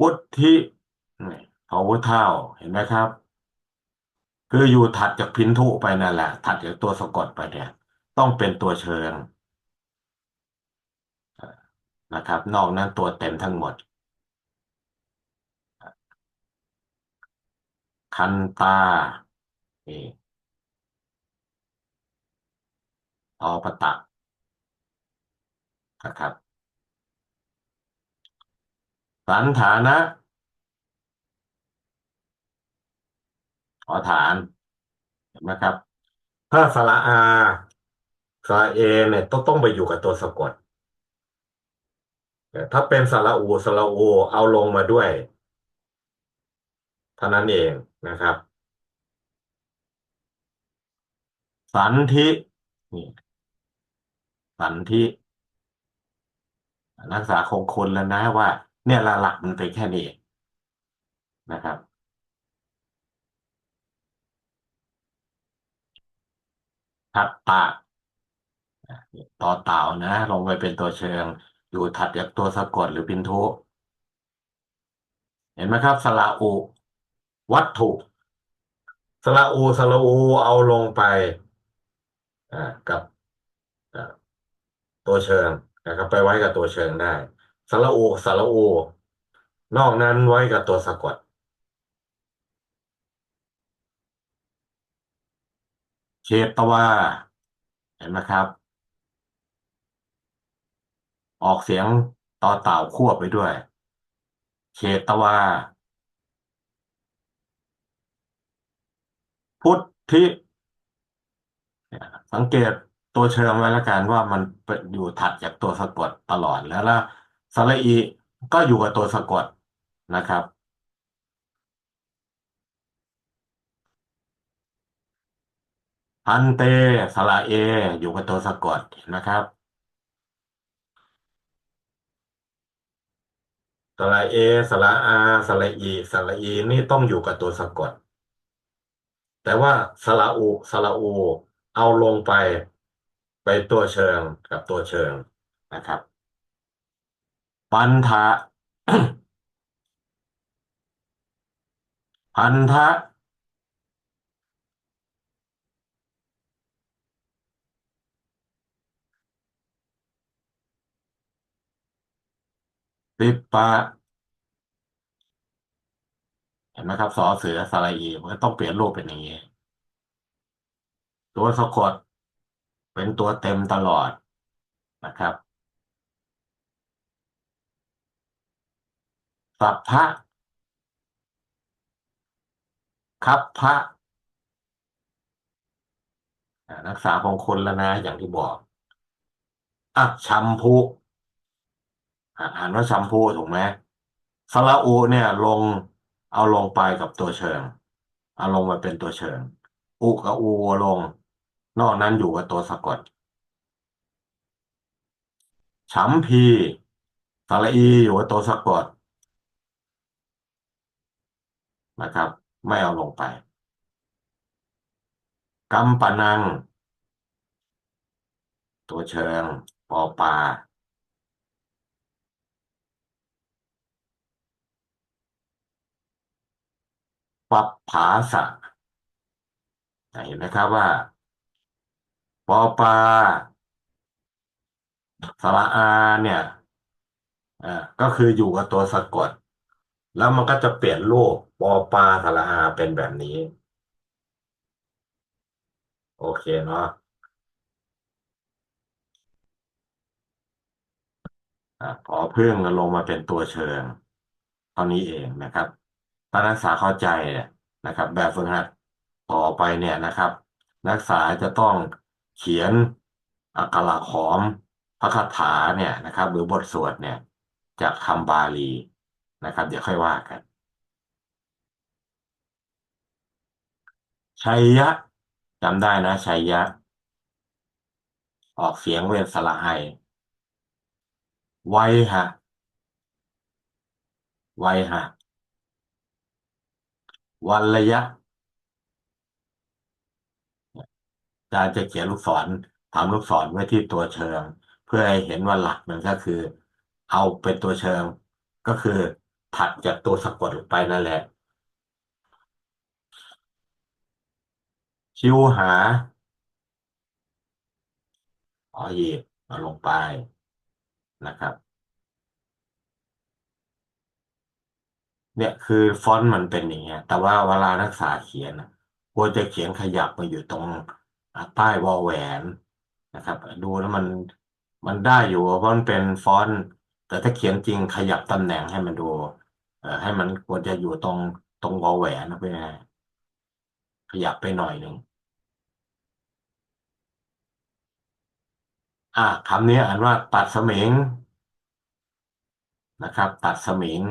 วุฒิพอวุฒเท่าเห็นไหมครับ คืออยู่ถัดจากพินทุไปนั่นแหละ ถัดจากตัวสะกดไปเนี่ย ต้องเป็นตัวเชิงนะครับ นอกนั้นตัวเต็มทั้งหมด คันตาอปตะนะครับ สันฐานะขอฐานเห็นไหมครับ ถ้าสระอาสระเอเนี่ยต้องต้องไปอยู่กับตัวสะกดถ้าเป็นสระอูสระอูเอาลงมาด้วยเท่านั้นเองนะครับ สันทินี่สันทินักศึกษาคงคนแล้วนะว่า เนี่ยหลักๆมันเป็นแค่นี้นะครับ ทัตตะต่อเต่านะ ลงไปเป็นตัวเชิง อยู่ถัดจากตัวสะกดหรือพินทุ เห็นไหมครับ สระอุ วัตถุ สระอูสระอูเอาลงไปอ่ากับตัวเชิงนะครับ ไปไว้กับตัวเชิงได้ สระอูสระอูนอกนั้นไว้กับตัวสะกด เชตวาเห็นไหมครับ ออกเสียงต่อเต่าควบไปด้วย เชตวา พุทธิสังเกตตัวเชิงไว้แล้วกันว่ามันอยู่ถัดจากตัวสะกดตลอดแล้วล่ะ สระอีก็อยู่กับตัวสะกดนะครับพันเตสระเอ อยู่กับตัวสะกดนไหมครับสระเอสระอาสระอีสระอีนี่ต้องอยู่กับตัวสะกด แต่ว่าสระอูสระอู เอาลงไปไปตัวเชิงกับตัวเชิงนะครับ ปันทะ พันธะติปปะ เห็นไหมครับ สอเสือสระอีมันก็ต้องเปลี่ยนรูปเป็นอย่างนี้ ตัวสะกดเป็นตัวเต็มตลอดนะครับ สัพพะคัพพะรักษาของคนแล้วนะอย่างที่บอกอะชัมพูอะอ่านว่าชัมพูถูกไหมสระอูเนี่ยลงเอาลงไปกับตัวเชิง เอาลงมาเป็นตัวเชิง อุกับอูลง นอกนั้นอยู่กับตัวสะกดฉัมพีสระอีอยู่กับตัวสะกด นะครับ ไม่เอาลงไปกัมปนัง ตัวเชิงปอปาปัปผาสะเห็นไหมครับว่า ปอปาสระอาเนี่ยอ่าก็คืออยู่กับตัวสะกด แล้วมันก็จะเปลี่ยนรูป ปอปลาสระอาเป็นแบบนี้ โอเคเนาะอ่าพอพึ่งลงมาเป็นตัวเชิงเท่านี้เองนะครับถ้านักศึกษาเข้าใจเนี่ยนะครับ แบบฝึกหัดต่อไปเนี่ยนะครับ นักศึกษาจะต้องเขียนอักขระขอมพระคาถาเนี่ยนะครับ หรือบทสวดเนี่ยจากคำบาลีนะครับ เดี๋ยวค่อยว่ากัน ชัยยะจำได้นะชัยยะ ออกเสียงเว้นสระไอไวหะไวหะวันระยะอาจารย์จะเขียนลูกศรทำลูกศรไว้ที่ตัวเชิง เพื่อให้เห็นว่าหลักมันก็คือ เอาเป็นตัวเชิง ก็คือถัดจากตัวสะกดออกไปนั่นแหละ คิวหาอ๋อหยิบเอาลงไปนะครับ เนี่ยคือฟอนต์มันเป็นอย่างเงี้ย แต่ว่าเวลานักศึกษาเขียนควรจะเขียนขยับมาอยู่ตรงใต้วอลแหวนนะครับ ดูแล้วมันมันได้อยู่เพราะมันเป็นฟอนต์แต่ถ้าเขียนจริงขยับตำแหน่งให้มันดูเอ่อให้มันควรจะอยู่ตรงตรงวอลแหวนนะเพื่อนขยับไปหน่อยหนึ่ง อ่าคำนี้อ่านว่าตัดเสมิงนะครับตัดเสมิง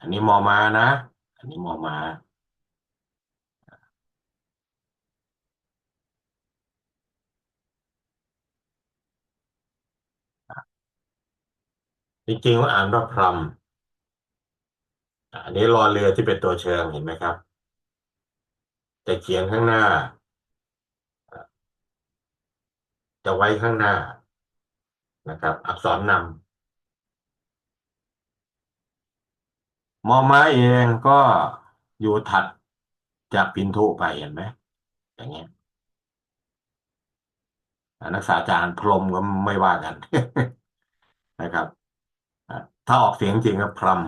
อันนี้มอมานะ อันนี้มอมาจริงๆว่าอ่านว่าพรำอันนี้รอเรือที่เป็นตัวเชิงเห็นไหมครับจะเขียนข้างหน้า จะไว้ข้างหน้านะครับ อักษรนำมอม้าเองก็อยู่ถัดจากปินโทไปเห็นไหมอย่างเงี้ยนักศึกษาจารย์พรมก็ไม่ว่ากันนะครับถ้าออกเสียงจริงก็พรำ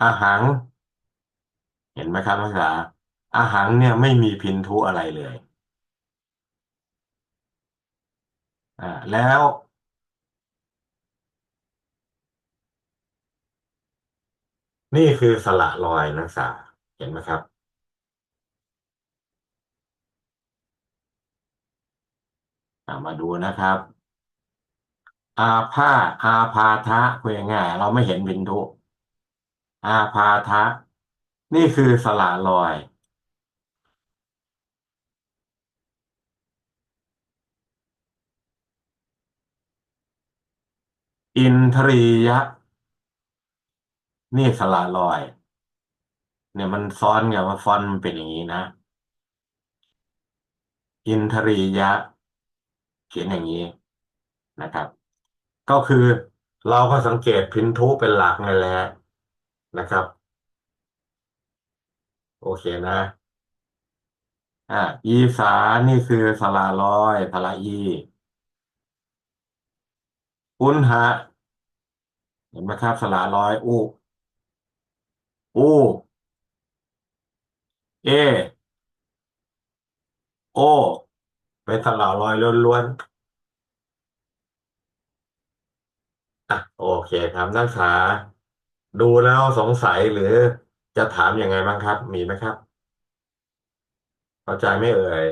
อาหังเห็นไหมครับนักศึกษา อาหังเนี่ยไม่มีพินทุอะไรเลยอ่าแล้วนี่คือสระลอยนักศึกษาเห็นไหมครับอ่ามาดูนะครับ อาพาธอาพาทะคุยง่ายเราไม่เห็นวินทุอาพาทะ นี่คือสระลอย อินทรียะ นี่สระลอย เนี่ยมันซ้อนกันว่าฟอนต์มันเป็นอย่างนี้นะ อินทรียะ เขียนอย่างนี้นะครับ ก็คือเราก็สังเกตพินทุเป็นหลักนั่นแหละนะครับ โอเคนะ อ่า อีสานนี่คือสระลอยสระอี อุณหะเห็นไหมครับสระลอยอุอูเอ โอ เป็นสระลอยล้วนๆอะโอเคครับนักศึกษา ดูแล้วสงสัยหรือจะถามยังไงบ้างครับ มีไหมครับ เข้าใจไหม่เอ่ย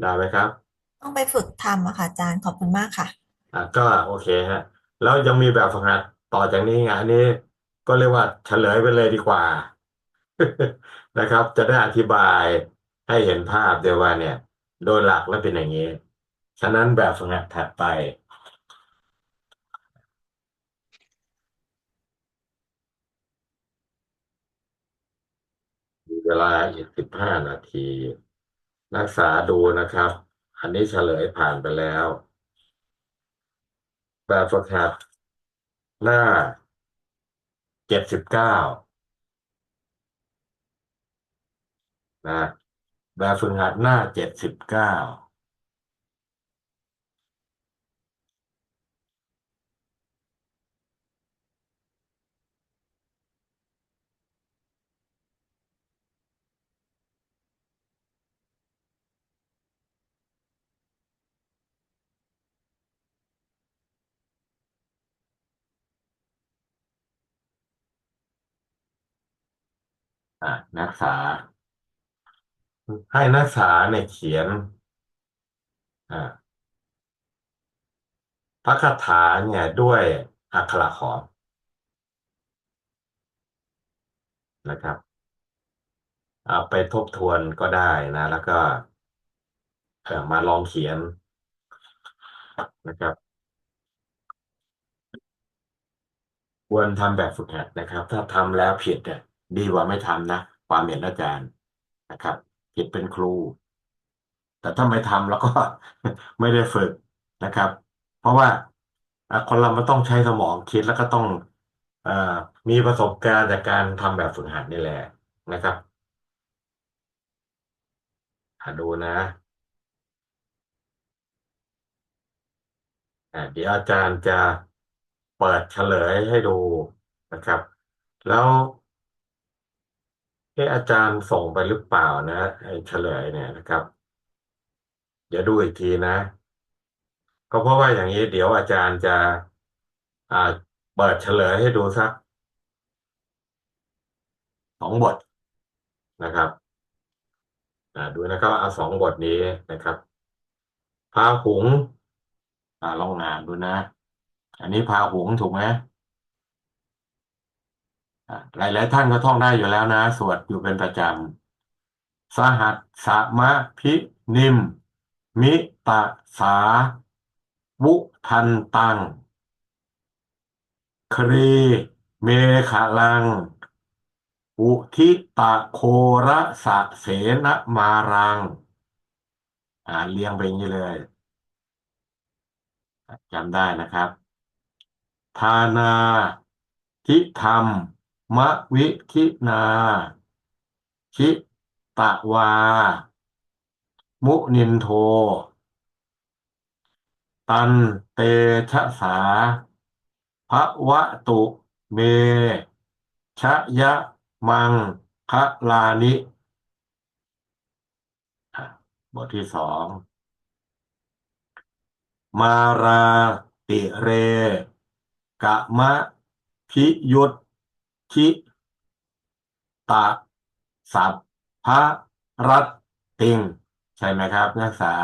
ได้ไหมครับ ต้องไปฝึกทำอะค่ะอาจารย์ขอบคุณมากค่ะ อะก็โอเคฮะ แล้วยังมีแบบฝึกหัดต่อจากนี้ไงอันนี้ก็เรียกว่าเฉลยไปเลยดีกว่า นะครับ จะได้อธิบายให้เห็นภาพเดียวว่าเนี่ย โดยหลักแล้วเป็นอย่างนี้ ฉะนั้นแบบฝึกหัดถัดไป มีเวลาอีกสิบห้านาทีนักษาดูนะครับ อันนี้เฉลยผ่านไปแล้ว แบบฝึกหัด หน้าเจ็ดสิบเก้านะแบบฝึกหัดหน้าเจ็ดสิบเก้า อะนักศึกษา ให้นักศึกษาเนี่ยเขียน อ่าพระคาถาเนี่ยด้วยอักขระขอมนะครับเอาไปทบทวนก็ได้นะ แล้วก็เออมาลองเขียนนะครับ ควรทำแบบฝึกหัดนะครับ ถ้าทำแล้วผิดเนี่ย ดีกว่าไม่ทำนะความเห็นอาจารย์นะครับผิดเป็นครู แต่ถ้าไม่ทำแล้วก็ไม่ได้ฝึกนะครับ เพราะว่าคนเรามันต้องใช้สมองคิดแล้วก็ต้องอมีประสบการณ์จากการทำแบบฝึกหัดนี่แหละนะครับดูนะเดี๋ยวอาจารย์จะเปิดเฉลยให้ดูนะครับ แล้ว ที่อาจารย์ส่งไปหรือเปล่านะไอ้เฉลยเนี่ยนะครับเดี๋ยวดูอีกทีนะก็เพราะว่าอย่างนี้เดี๋ยวอาจารย์จะ อ่า เปิดเฉลยให้ดูสักสองบทนะครับอ่าดูนะครับเอาสองบทนี้นะครับพาหุงส์อ่าลองอ่านดูนะ อันนี้พาหุงส์ถูกไหม อะหลายๆท่านก็ท่องได้อยู่แล้วนะ สวดอยู่เป็นประจำสหัสสมะพินิม มิตะสาวุทันตัง ครี เมขลัง อุทิตะโคระสะเสนมารัง อ่าเรียงไปอย่างนี้เลยจำได้นะครับ ทานาทิธรรม มะวิธินาชิตะวา มุนินโท ตันเตชะสาภวะตุ เม ชะยะมังคะลานิ บทที่สอง มาราติเร กะมะพิยุต ทิตะสัพพะรัตติง ใช่ไหมครับ นักศึกษา